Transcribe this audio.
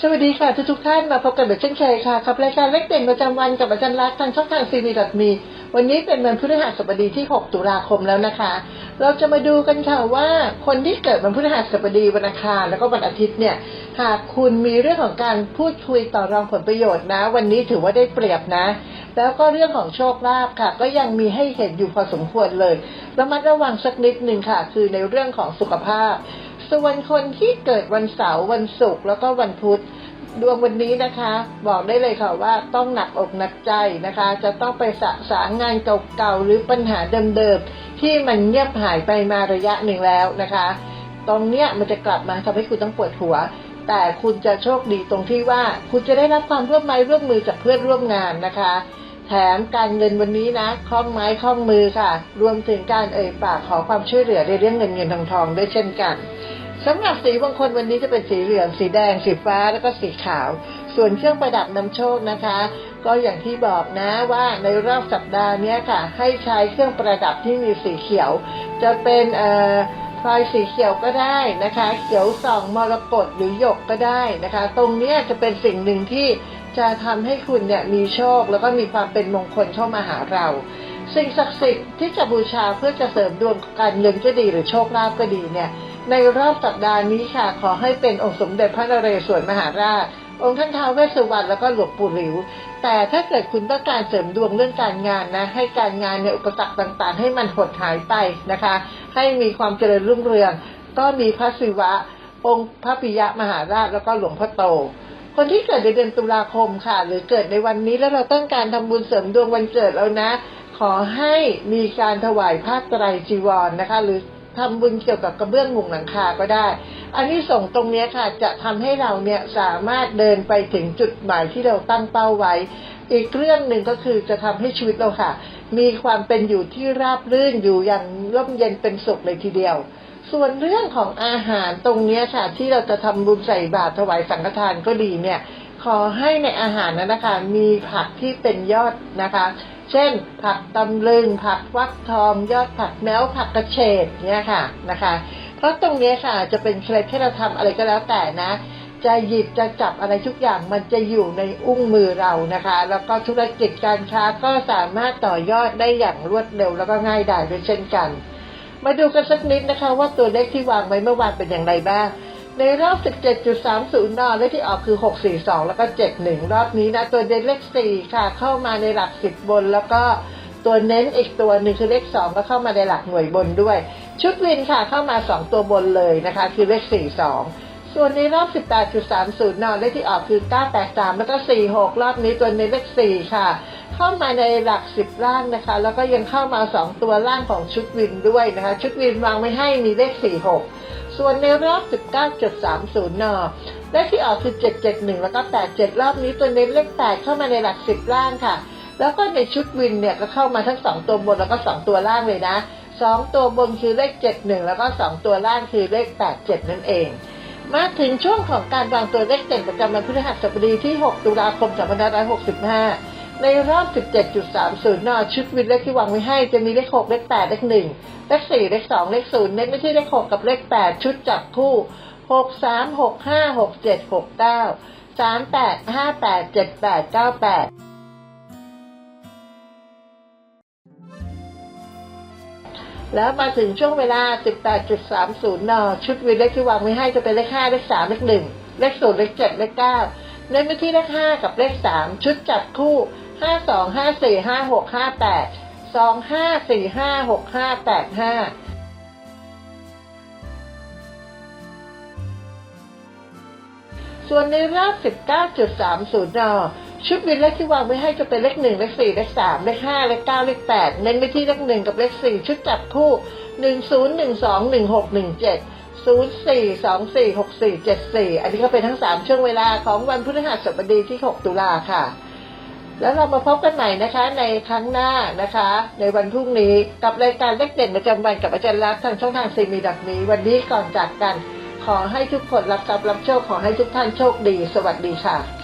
สวัสดีค่ะทุกทุกท่านมาพบกันแบบเช่นเคยค่ะกับรายการเล็กเด่นประจำวันกับอาจารย์รักทางช่องทางซีวีดมีวันนี้เป็นวันพฤหัสบดีที่ 6 ตุลาคมแล้วนะคะ เราจะมาดูกันค่ะว่าคนที่เกิดวันพฤหัสบดีวันอังคารแล้วก็วันอาทิตย์เนี่ย หากคุณมีเรื่องของการพูดคุยต่อรองผลประโยชน์นะ วันนี้ถือว่าได้เปรียบนะ แล้วก็เรื่องของโชคลาภค่ะ ก็ยังมีให้เห็นอยู่พอสมควรเลยระมัดระวังสักนิดหนึ่งค่ะ คือในเรื่องของสุขภาพ ส่วนคนที่เกิดวันเสาร์วันศุกร์แล้วก็วันพุธดวงวันนี้นะคะ บอกได้เลยค่ะว่าต้องหนักอกหนักใจนะคะ จะต้องไปสะสางงานเก่าๆหรือปัญหาเดิมๆที่มันเงียบหายไปมาระยะหนึ่งแล้วนะคะ ตรงเนี้ยมันจะกลับมาทำให้คุณต้องปวดหัว แต่คุณจะโชคดีตรงที่ว่าคุณจะได้รับความร่วมไม้ร่วมมือจากเพื่อนร่วมงานนะคะ แถมการเงินวันนี้นะคล่องไม้คล่องมือค่ะ รวมถึงการเอ่ยปากขอความช่วยเหลือในเรื่องเงินเงินทองทองด้วยเช่นกัน สำหรับสีบางคนวันนี้จะเป็นสีเหลือง สีแดง สีฟ้าแล้วก็สีขาว ส่วนเครื่องประดับนำโชคนะคะ ก็อย่างที่บอกนะว่าในรอบสัปดาห์นี้ค่ะ ให้ใช้เครื่องประดับที่มีสีเขียว จะเป็นเอ่อพลอยสีเขียวก็ได้นะคะ เขียวส่องมรกตหรือหยกก็ได้นะคะ ตรงนี้จะเป็นสิ่งหนึ่งที่จะทำให้คุณเนี่ยมีโชค แล้วก็มีความเป็นมงคลเข้ามาหาเราสิ่งศักดิ์สิทธิ์ที่จะบูชาเพื่อจะเสริมดวงการเงินก็ดีหรือโชคลาภก็ดีเนี่ย ในรอบสัปดาห์นี้ค่ะ ขอให้เป็นองค์สมเด็จพระนเรศวรมหาราช องค์ท่านท้าวเวสสุวรรณแล้วก็หลวงปู่หลิว แต่ถ้าเกิดคุณต้องการเสริมดวงเรื่องการงานนะ ให้การงานในอุปสรรคต่างๆ ให้มันหดหายไปนะคะ ให้มีความเจริญรุ่งเรือง ก็มีพระศิวะ องค์พระปิยะมหาราชแล้วก็หลวงพ่อโตคนที่เกิดในเดือนตุลาคมค่ะ หรือเกิดในวันนี้แล้วเราต้องการทำบุญเสริมดวงวันเกิดแล้วนะ ขอให้มีการถวายผ้าไตรจีวรนะคะ หรือ ทำบุญเกี่ยวกับกระเบื้องมุงหลังคาก็ได้ อันนี้ส่งตรงนี้ค่ะจะทำให้เราเนี่ยสามารถเดินไปถึงจุดหมายที่เราตั้งเป้าไว้ อีกเรื่องหนึ่งก็คือจะทำให้ชีวิตเราค่ะ มีความเป็นอยู่ที่ราบรื่นอยู่อย่างร่มเย็นเป็นสุขเลยทีเดียว ส่วนเรื่องของอาหารตรงนี้ค่ะที่เราจะทำบุญใส่บาตรถวายสังฆทานก็ดีเนี่ยขอให้ในอาหารนั้นนะคะมีผักที่เป็นยอดนะคะ เช่น ผักตำลึง ผักฟักทอง ยอดผักแมวผักกระเฉดเนี่ยค่ะนะคะ เพราะตรงนี้ค่ะจะเป็นเคล็ดที่เราทำอะไรก็แล้วแต่นะ จะหยิบจะจับอะไรทุกอย่างมันจะอยู่ในอุ้งมือเรานะคะ แล้วก็ธุรกิจการค้าก็สามารถต่อยอดได้อย่างรวดเร็วแล้วก็ง่ายดายด้วยเช่นกัน มาดูกันสักนิดนะคะ ว่าตัวเลขที่วางไว้เมื่อวานเป็นอย่างไรบ้าง ในรอบ 17.30นเลขที่ออกคือ 642 แล้วก็ 71 รอบนี้นะ ตัวเด่นเลข 4 ค่ะ เข้ามาในหลัก 10 บน แล้วก็ตัวเน้นอีกตัวหนึ่งคือเลข 2 ก็เข้ามาในหลักหน่วยบนด้วย ชุดวินค่ะเข้ามา 2 ตัวบนเลยนะคะ คือเลข 42 ส่วนในรอบ 18.30นเลขที่ออกคือ 983 แล้วก็ 46 รอบนี้ตัวเน้นเลข 4 ค่ะ เข้ามาในหลัก10ล่างนะคะ แล้วก็ยังเข้ามา2ตัวล่างของชุดวินด้วยนะคะ ชุดวินวางไว้ให้มีเลข46ส่วนในรอบ 19.30 น เลขที่ออกคือ 771 แล้วก็ 87 รอบนี้ตัวเน้นเลข 8 เข้ามาในหลัก 10 ล่างค่ะ แล้วก็ในชุดวินเนี่ยก็เข้ามาทั้ง 2 ตัวบนแล้วก็ 2 ตัวล่างเลยนะ 2 ตัวบนคือเลข 71 แล้วก็ 2 ตัวล่างคือเลข 87 นั่นเอง มาถึงช่วงของการวางตัวเลขเด่นประจำวันพฤหัสบดีที่ 6 ตุลาคม 2565 ในรอบ 17.30นชุดวินเลขที่วางไว้ให้จะมีเลข 6 เลข 8 เลข 1 เลข 4 เลข 2 เลข 0 เน้นไม่ใช่เลข 6 กับเลข 8 ชุดจับคู่ 6 3 6 5 6 7 6 9 3 8 5 8 7 8 9 8แล้วมาถึงช่วงเวลา 18.30 น ชุดวินเลขที่วางไว้ให้จะเป็นเลข 5 เลข 3 เลข 1 เลข 0 เลข 7 เลข9เน้นไปที่เลข 5 กับเลข 3 ชุดจับคู่ 5 2 5 4 5 6 5 8 2 5 4 5 6 5 8 5ส่วนในรอบ 19.30 น ชุดวินเลขที่วางไว้ให้จะเป็นเลข 1 เลข 4 เลข 3 เลข 5 เลข 9 เลข 8 เน้นไปที่เลข 1 กับเลข 4 ชุดจับคู่ 10 12 16 17 04 24 64 74 อันนี้ก็เป็นทั้ง 3 ช่วงเวลาของวันพฤหัสบดีที่ 6 ตุลาค่ะ แล้วเรามาพบกันใหม่นะคะ ในครั้งหน้านะคะ ในวันพรุ่งนี้กับรายการเลกเด่นประจำวันกับอาจารย์รักษณ์ทางช่องทางซีมีดักนี้ วันนี้ก่อนจากกัน ขอให้ทุกคนรับทรัพย์รับโชคขอให้ทุกท่านโชคดี สวัสดีค่ะ